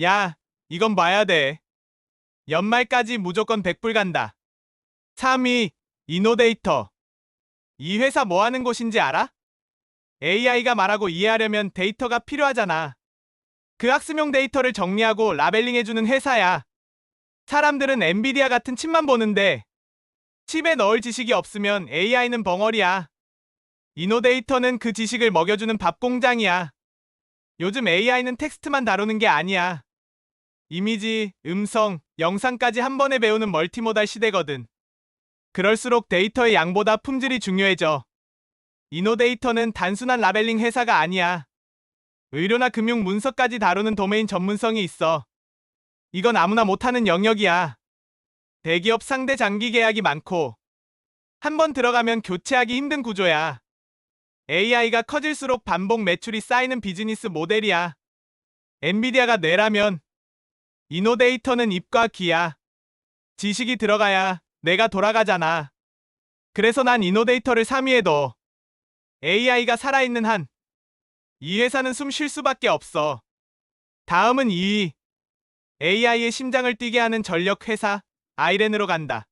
야, 이건 봐야 돼. 연말까지 무조건 100불 간다. 3위, 이노데이터. 이 회사 뭐 하는 곳인지 알아? AI가 말하고 이해하려면 데이터가 필요하잖아. 그 학습용 데이터를 정리하고 라벨링해주는 회사야. 사람들은 엔비디아 같은 칩만 보는데 칩에 넣을 지식이 없으면 AI는 벙어리야. 이노데이터는 그 지식을 먹여주는 밥 공장이야. 요즘 AI는 텍스트만 다루는 게 아니야. 이미지, 음성, 영상까지 한 번에 배우는 멀티모달 시대거든. 그럴수록 데이터의 양보다 품질이 중요해져. 이노데이터는 단순한 라벨링 회사가 아니야. 의료나 금융 문서까지 다루는 도메인 전문성이 있어. 이건 아무나 못하는 영역이야. 대기업 상대 장기 계약이 많고 한 번 들어가면 교체하기 힘든 구조야. AI가 커질수록 반복 매출이 쌓이는 비즈니스 모델이야. 엔비디아가 뇌라면 이노데이터는 입과 귀야. 지식이 들어가야 내가 돌아가잖아. 그래서 난 이노데이터를 3위에 둬. AI가 살아있는 한 이 회사는 숨 쉴 수밖에 없어. 다음은 2위. AI의 심장을 뛰게 하는 전력 회사 아이렌으로 간다.